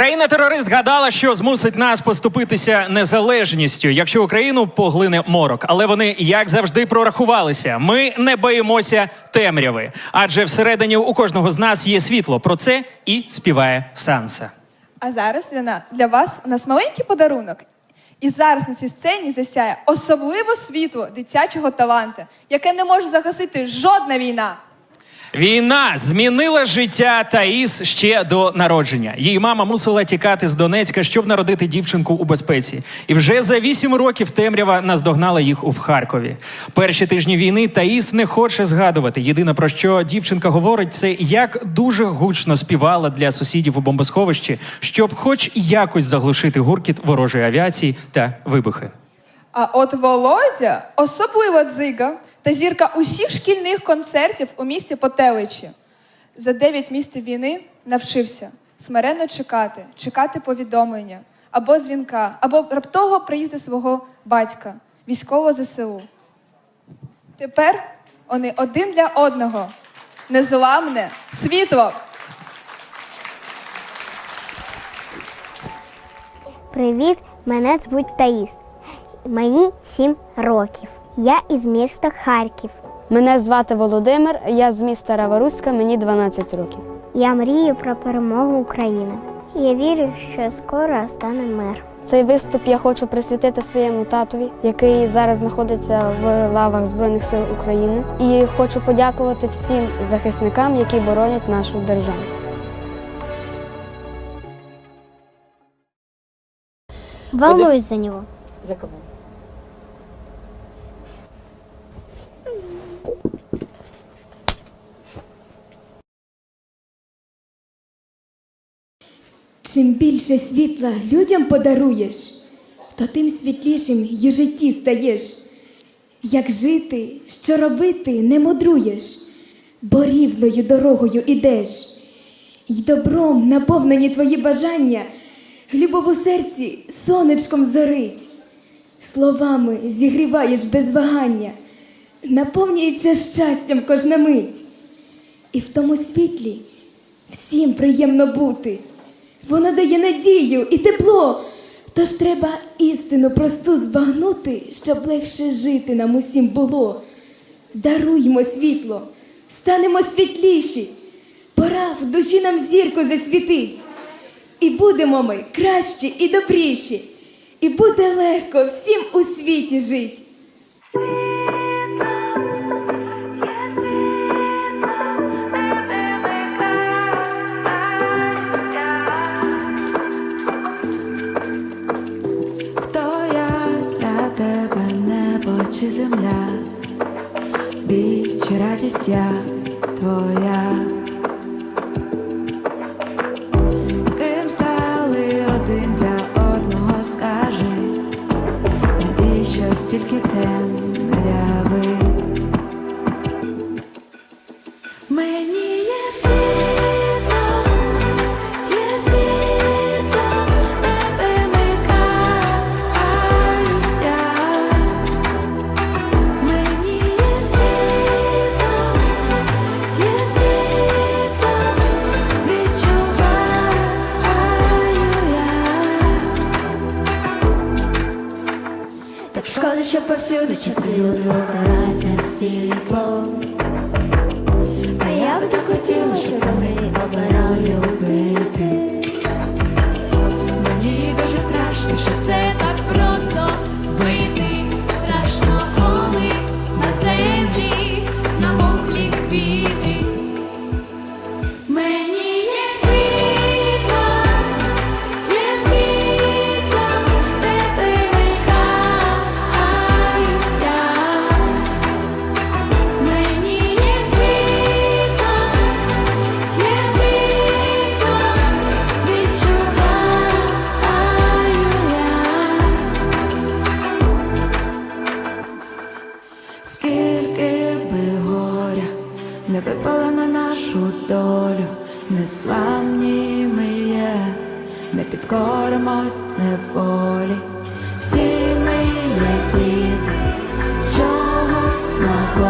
Країна-терорист гадала, що змусить нас поступитися незалежністю, якщо Україну поглине морок. Але вони, як завжди, прорахувалися. Ми не боїмося темряви, адже всередині у кожного з нас є світло. Про це і співає Санса. А зараз для, на- для вас у нас маленький подарунок. І зараз на цій сцені засяє особливо світло дитячого таланта, яке не може загасити жодна війна. Війна змінила життя Таїс ще до народження. Її мама мусила тікати з Донецька, щоб народити дівчинку у безпеці. І вже за вісім років темрява наздогнала їх у Харкові. Перші тижні війни Таїс не хоче згадувати. Єдине про що дівчинка говорить, це як дуже гучно співала для сусідів у бомбосховищі, щоб, хоч якось заглушити гуркіт ворожої авіації та вибухи. А от Володя особлива дзига та зірка усіх шкільних концертів у місті Потеличі. За дев'ять місяців війни навчився смиренно чекати, чекати повідомлення або дзвінка, або раптового приїзду свого батька, військового ЗСУ. Тепер вони один для одного. Незламне світло. Привіт, мене звуть Таїс. Мені 7 років. Я із міста Харків. Мене звати Володимир, я з міста Раворуська, мені 12 років. Я мрію про перемогу України. Я вірю, що скоро стане мир. Цей виступ я хочу присвятити своєму татові, який зараз знаходиться в лавах Збройних сил України. І хочу подякувати всім захисникам, які боронять нашу державу. Волнуюсь за нього. За кого? Чим більше світла людям подаруєш, то тим світлішим й у житті стаєш. Як жити, що робити, не мудруєш, бо рівною дорогою ідеш. Й добром наповнені твої бажання, любов у серці сонечком зорить. Словами зігріваєш без вагання, наповнюється щастям кожна мить. І в тому світлі всім приємно бути. Воно дає надію і тепло. Тож треба істину просту збагнути, щоб легше жити нам усім було. Даруймо світло, станемо світліші. Пора в душі нам зірку засвітить. І будемо ми кращі і добріші. І буде легко всім у світі жить. Біль радість я твоя. Ким стали один для одного, скажи, навіщо стільки темряви? Так шкода, що повсюди часто люди обирають на світло. А я би так хотіла, щоб вони обирали любити. Мені дуже страшно, що це незламні ми є, не підкоримось неволі. Всі ми є діти, чогось на